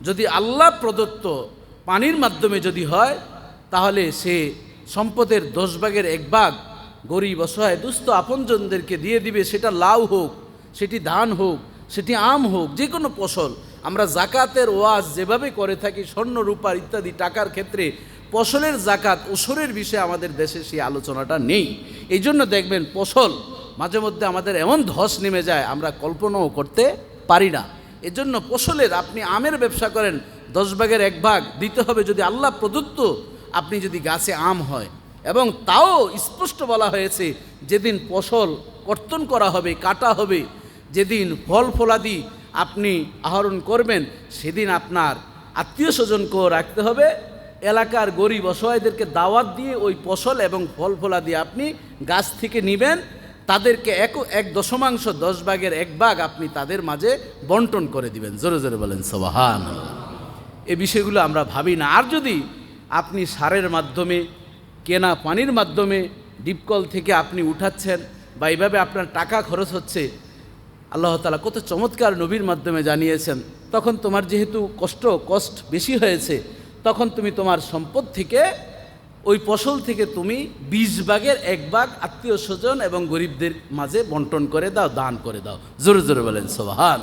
যদি আল্লাহ প্রদত্ত পানির মাধ্যমে যদি হয়, তাহলে সে সম্পদের দশ ভাগের এক ভাগ গরিব, অসহায়, দুস্থ আপনজনদেরকে দিয়ে দিবে। সেটা লাউ হোক, সেটি ধান হোক, সেটি আম হোক, যে কোনো ফসল। আমরা জাকাতের ওয়াজ যেভাবে করে থাকি, স্বর্ণ, রূপার ইত্যাদি টাকার ক্ষেত্রে, ফসলের জাকাত ওসরের বিষয়ে আমাদের দেশে সেই আলোচনাটা নেই। এই জন্য দেখবেন ফসল মাঝে মধ্যে আমাদের এমন ধস নেমে যায়, আমরা কল্পনাও করতে পারি না। এজন্য ফসলের আপনি আমের ব্যবসা করেন, দশ ভাগের এক ভাগ দিতে হবে যদি আল্লাহ প্রদত্ত আপনি যদি গাছে আম হয়। এবং তাও স্পষ্ট বলা হয়েছে, যেদিন ফসল কর্তন করা হবে, কাটা হবে, যেদিন ফল ফলাদি আপনি আহরণ করবেন, সেদিন আপনার আত্মীয় স্বজনকেও রাখতে হবে। এলাকার গরিব অসহায়দেরকে দাওয়াত দিয়ে ওই ফসল এবং ফল ফলাদি আপনি গাছ থেকে নিবেন। তাদেরকে এক এক দশমাংশ, দশ ভাগের এক ভাগ আপনি তাদের মাঝে বন্টন করে দিবেন। জোরে জোরে বলেন সবাহান এ বিষয়গুলো আমরা ভাবি না। আর যদি আপনি সারের মাধ্যমে, কেনা পানির মাধ্যমে ডিপকল থেকে আপনি উঠাচ্ছেন বা এইভাবে আপনার টাকা খরচ হচ্ছে, আল্লাহ তালা কত চমৎকার নবীর মাধ্যমে জানিয়েছেন, তখন তোমার যেহেতু কষ্ট কষ্ট বেশি হয়েছে, তখন তুমি তোমার সম্পদ থেকে ওই ফসল থেকে তুমি বিশ ভাগের এক ভাগ আত্মীয় স্বজন এবং গরিবদের মাঝে বন্টন করে দাও, দান করে দাও। জোরে জোরে বলেন সোহান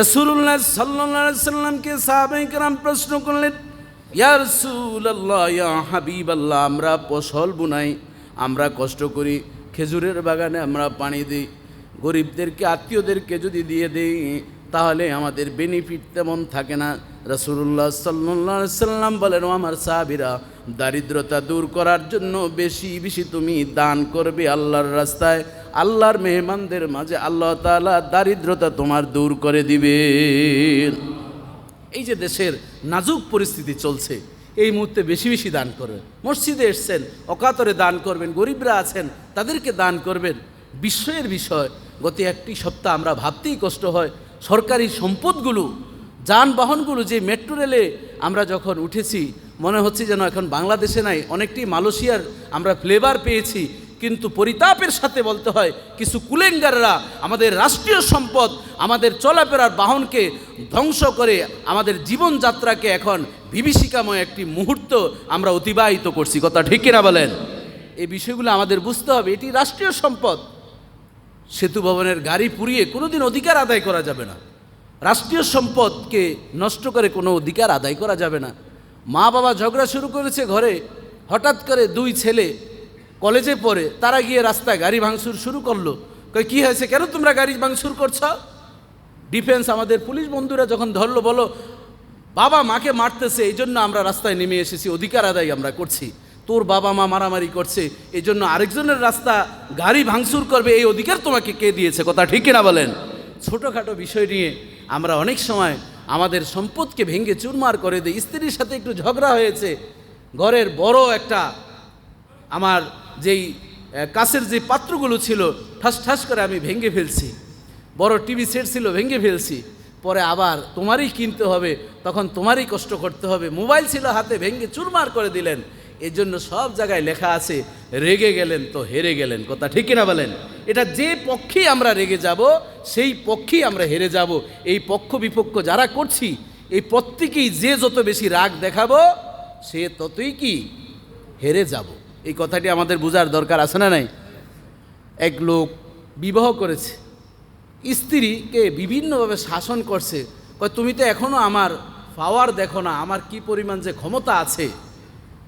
রসুল্লাহ সাল্লাহ সাল্লামকে সাহাবাইকরাম প্রশ্ন করলেন, ইয়া রসুল্লাহ ইয়া হাবিব আল্লাহ আমরা ফসল বুনাই, আমরা কষ্ট করি, খেজুরের বাগানে আমরা পানি দিই, গরিবদেরকে, আত্মীয়দেরকে যদি দিয়ে দিই তাহলে আমাদের বেনিফিট তেমন থাকে না। রসুল্লাহ সাল্লাহ সাল্লাম বলেন আমার সাহাবিরা, দারিদ্রতা দূর করার জন্য বেশি বেশি তুমি দান করবে আল্লাহর রাস্তায়। আল্লাহর মেহমানদের মাঝে আল্লাহ তালা দারিদ্রতা তোমার দূর করে দিবে এই যে দেশের নাজুক পরিস্থিতি চলছে, এই মুহূর্তে বেশি বেশি দান করবেন মসজিদে এসছেন, অকাতরে দান করবেন, গরিবরা আছেন, তাদেরকে দান করবেন। বিস্ময়ের বিষয়, গত একটি সপ্তাহ আমরা ভাবতেই কষ্ট হয় সরকারি সম্পদগুলো, যানবাহনগুলো, যে মেট্রো রেলে আমরা যখন উঠেছি, মনে হচ্ছে যেন এখন বাংলাদেশে নাই, অনেকটি মালয়েশিয়ার আমরা ফ্লেভার পেয়েছি, কিন্তু পরিতাপের সাথে বলতে হয়, কিছু কুলেঙ্গাররা আমাদের রাষ্ট্রীয় সম্পদ, আমাদের চলাফেরার বাহনকে ধ্বংস করে আমাদের জীবনযাত্রাকে এখন বিভীষিকাময় একটি মুহূর্ত আমরা অতিবাহিত করছি। কথা ঠিক কিনা বলেন? এই বিষয়গুলো আমাদের বুঝতে হবে, এটি রাষ্ট্রীয় সম্পদ। সেতু ভবনের গাড়ি পুড়িয়ে কোনোদিন অধিকার আদায় করা যাবে না। রাষ্ট্রীয় সম্পদকে নষ্ট করে কোনো অধিকার আদায় করা যাবে না। মা বাবা ঝগড়া শুরু করেছে ঘরে, হঠাৎ করে দুই ছেলে কলেজে পড়ে, তারা গিয়ে রাস্তায় গাড়ি ভাঙচুর শুরু করল। কই, কী হয়েছে? কেন তোমরা গাড়ি ভাঙচুর করছ? ডিফেন্স আমাদের পুলিশ বন্ধুরা যখন ধরলো, বলো, বাবা, মাকে মারতেছে এই জন্য আমরা রাস্তায় নেমে এসেছি, অধিকার আদায় আমরা করছি। তোর বাবা মা মারামারি করছে এই জন্য আরেকজনের রাস্তা গাড়ি ভাঙচুর করবে, এই অধিকার তোমাকে কে দিয়েছে? কথা ঠিক কিনা বলেন? ছোটোখাটো বিষয় নিয়ে আমরা অনেক সময় আমাদের সম্পদকে ভেঙে চুরমার করে দিই। স্ত্রীর সাথে একটু ঝগড়া হয়েছে। ঘরের বড় একটা আমার যেই কাছের যে পাত্রগুলো ছিল, ঠাস ঠাস করে আমি ভেঙে ফেলছি। বড় টিভি সেট ছিল, ভেঙে ফেলছি। পরে আবার তোমারই কিনতে হবে, তখন তোমারই কষ্ট করতে হবে। মোবাইল ছিল হাতে, ভেঙে চুরমার করে দিলেন। এর জন্য সব জায়গায় লেখা আছে, রেগে গেলেন তো হেরে গেলেন। কথা ঠিক কিনা বলেন? এটা যে পক্ষেই আমরা রেগে যাব, সেই পক্ষেই আমরা হেরে যাব। এই পক্ষ বিপক্ষ যারা করছি, এই প্রত্যেকেই যে যত বেশি রাগ দেখাবো, সে ততই কি হেরে যাব। এই কথাটি আমাদের বোঝার দরকার আছে না নাই? এক লোক বিবাহ করেছে, স্ত্রীকে বিভিন্নভাবে শাসন করছে। তুমি তো এখনও আমার পাওয়ার দেখো না, আমার কি পরিমাণ যে ক্ষমতা আছে?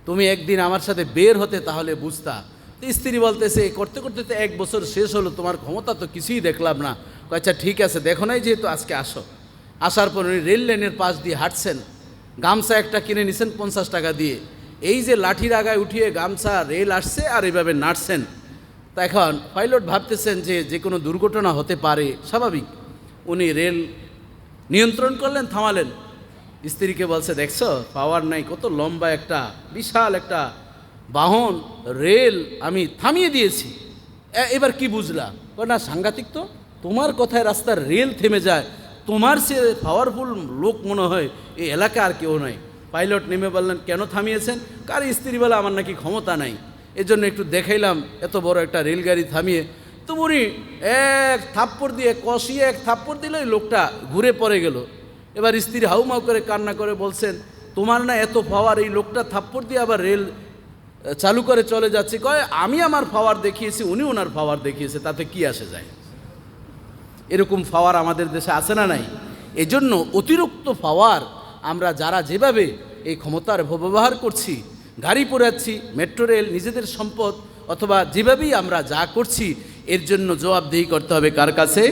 তুমি একদিন আমার সাথে বের হতে তাহলে বুঝতা। তো স্ত্রী বলতেছে "এই করতে করতে তো এক বছর শেষ হলো, তোমার ক্ষমতা তো কিছুই দেখলাম না। আচ্ছা ঠিক আছে, দেখো নাই যেহেতু আজকে আসো। আসার পর উনি রেল লাইনের পাশ দিয়ে হাঁটছেন। গামছা একটা কিনে নিছেন পঞ্চাশ টাকা দিয়ে। এই যে লাঠির আগায় উঠিয়ে গামছা রেল আসছে আর এইভাবে নাড়ছেন। তা এখন পাইলট ভাবতেছেন যে যে কোনো দুর্ঘটনা হতে পারে, স্বাভাবিক। উনি রেল নিয়ন্ত্রণ করলেন, থামালেন। স্ত্রীকে বলছে, দেখছ, পাওয়ার নাই, কত লম্বা একটা, বিশাল একটা বাহন, রেল আমি থামিয়ে দিয়েছি। এবার কি বুঝলা? না, সাংঘাতিক তো। তোমার কথায় রাস্তার রেল থেমে যায়। তোমার সে পাওয়ারফুল লোক মনে হয়, এই এলাকা আর কেউ নয় পাইলট নেমে বললেন, কেন থামিয়েছেন? কার স্ত্রী বলে আমার নাকি ক্ষমতা নাই। এজন্য একটু দেখাইলাম, এত বড় একটা রেলগাড়ি থামিয়ে। তো উনি এক থাপ্পড় দিয়ে, কষিয়ে এক থাপ্পড় দিলে লোকটা ঘুরে পড়ে গেল। এবার স্ত্রী হাউমাউ করে কান্না করে বলছেন, তোমার না এত পাওয়ার এই লোকটা থাপ্পড় দিয়ে আবার রেল চালু করে চলে যাচ্ছে। কয়, আমি আমার পাওয়ার দেখিয়েছি, উনি ওনার পাওয়ার দেখিয়েছে, তাতে কি আসে যায়? এরকম পাওয়ার আমাদের দেশে আছে না নাই? এজন্য অতিরিক্ত পাওয়ার আমরা যারা যেভাবে এই ক্ষমতার ব্যবহার করছি, গাড়ি পোড়াচ্ছি মেট্রো রেল নিজেদের সম্পদ, অথবা যেভাবেই আমরা যা করছি, এর জন্য জবাবদিহি করতে হবে কার কাছে?